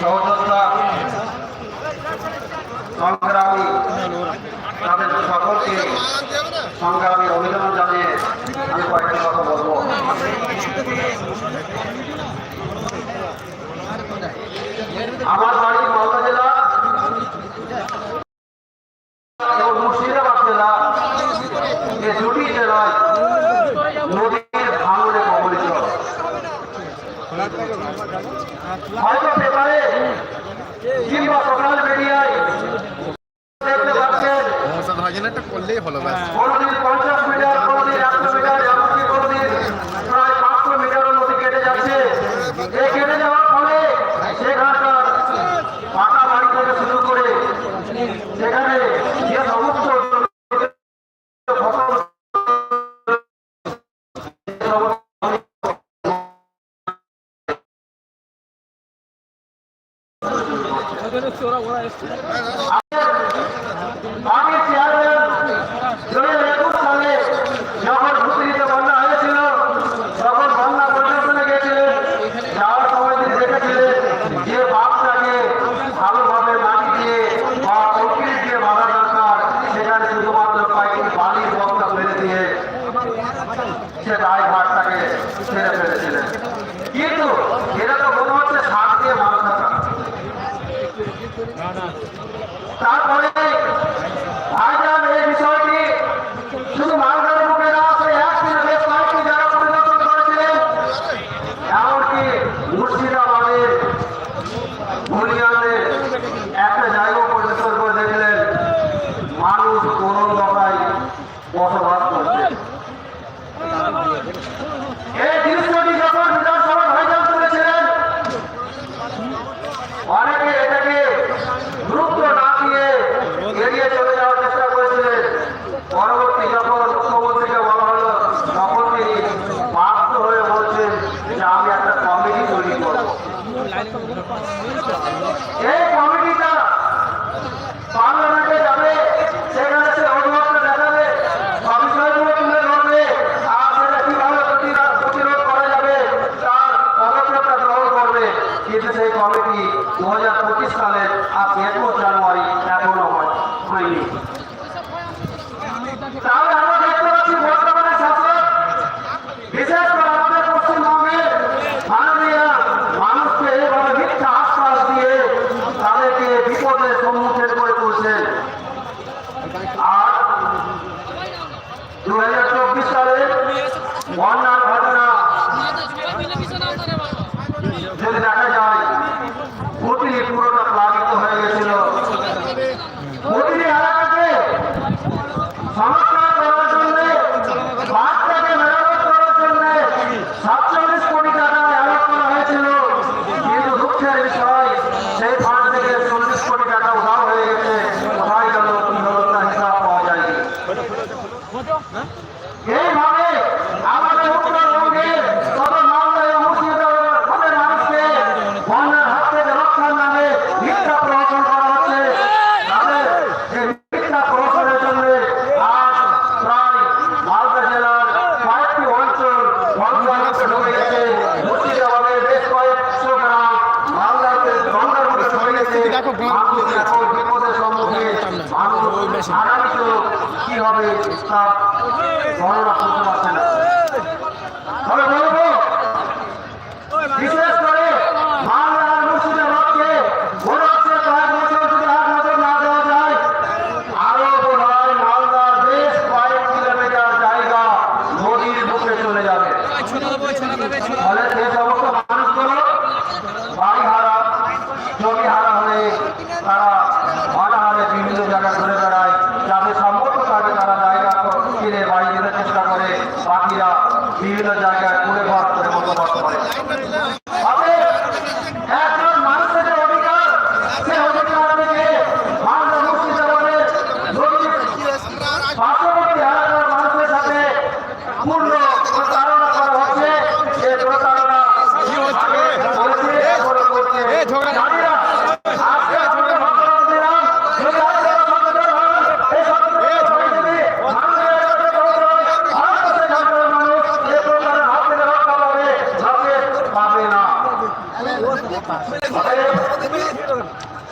সহযোগিতা সংগ্রামী তাদের সংগ্রামী অভিনন্দন জানিয়ে আমি কয়েকটি কথা বলব। আমার হয়তো পেপারে কিংবা সোশ্যাল মিডিয়ায় দেখতে পাচ্ছেন করলেই পঞ্চাশ মিটার ওরা এসছে। সেই চল্লিশ কোটি টাকা উধার হয়ে গেছে। কোথায় গেল কি পাওয়া যায়নি। এইভাবে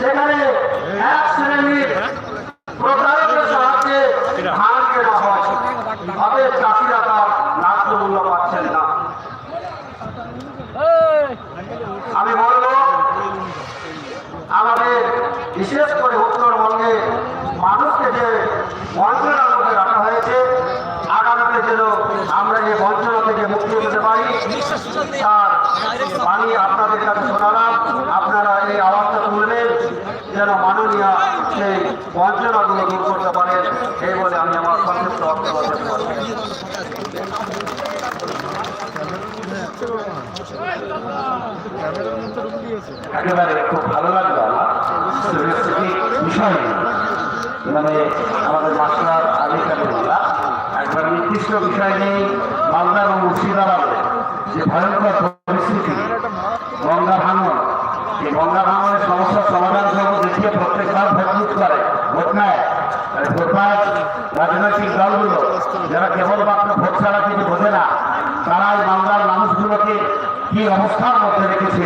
সেখানে একেবারে খুব ভালো লাগল মানে আমাদের মাসলার আগেকার একবার নির্দিষ্ট বিষয় নেই মালদা এবং মুর্শিদাবাদে যে ভয়ঙ্কর পরিস্থিতি, গঙ্গা ভাঙন, এই গঙ্গা ভাঙনের সমস্যার সমাধান সহ দেখিয়ে প্রত্যেকবার ভোট করে। ভোট নেয়। ভোটার রাজনৈতিক দলগুলো। যারা কেবলমাত্র ভোট ছাড়া কিছু বোঝে না, তারাই বাংলার মানুষগুলোকে কি অবস্থার মধ্যে রেখেছে।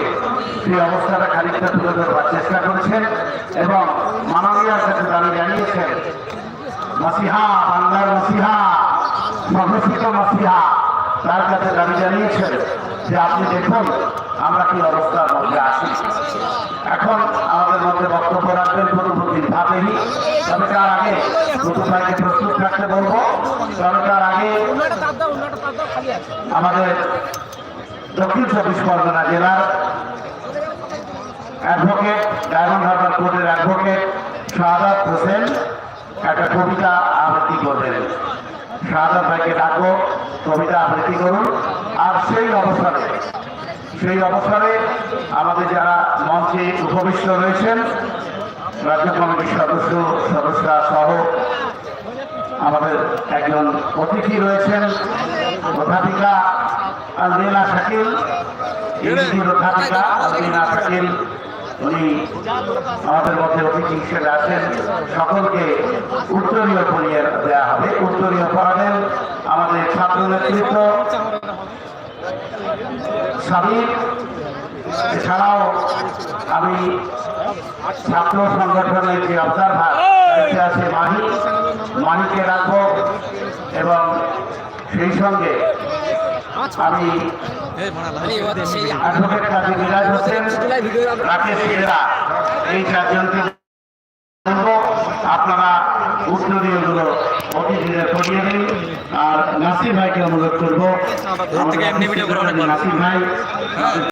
সেই অবস্থাটা খানিকটা তুলে ধরবার চেষ্টা করেছেন এবং মাননীয় কাছে দাবি জানিয়েছেন মাসিহা বাংলার মাসিহা প্রঘোষিত মাসিহা। তার কাছে দাবি জানিয়েছেন যে আপনি দেখুন আমরা কি অবস্থার মধ্যে আছি। এখন আমাদের মধ্যে বক্তব্য রাখবেন পূর্ববর্তী ভাবেনি। তবে তার আগে দুটো ভাইকে প্রস্তুত থাকতে বলব তবে তার আগে আমাদের দক্ষিণ চব্বিশ পরগনা জেলার অ্যাডভোকেট, ডায়মন্ড হারবার কোর্টের অ্যাডভোকেট শাহাদাত হোসেন, একটা কবিতা আবৃত্তি করবেন। শাহাদাত ভাইকে ডাকবো কবিতা আবৃত্তি করুন। আর সেই অবসরে সেই অবসরে আমাদের যারা মঞ্চে উপবিষ্ট রয়েছেন, রাজ্য কমিটির সদস্য সদস্যরা সহ আমাদের একজন অতিথি রয়েছেন, অধ্যাপিকা আলদিনা শাকিল অধ্যাপিকা আলদিনা শাকিল উনি আমাদের মধ্যে অতিথি হিসেবে আছেন। সকলকে উত্তরীয় পড়িয়ে দেওয়া হবে। উত্তরীয় পড়াবেন আমাদের ছাত্র নেতৃত্ব সাবিক এছাড়াও আমি ছাত্র সংগঠনের যে অবজারভার আছে মাহি। মাহিকে রাখব এবং সেই সঙ্গে আমি অ্যাডভোকেট কাজী মিরাজ হোসেন রাকেশ বেরা এই চারজনকে আপনারা উত্তরীয়গুলো অতিথিদের পড়িয়ে দিন আর নাসির ভাইকে অনুরোধ করব নাসির ভাই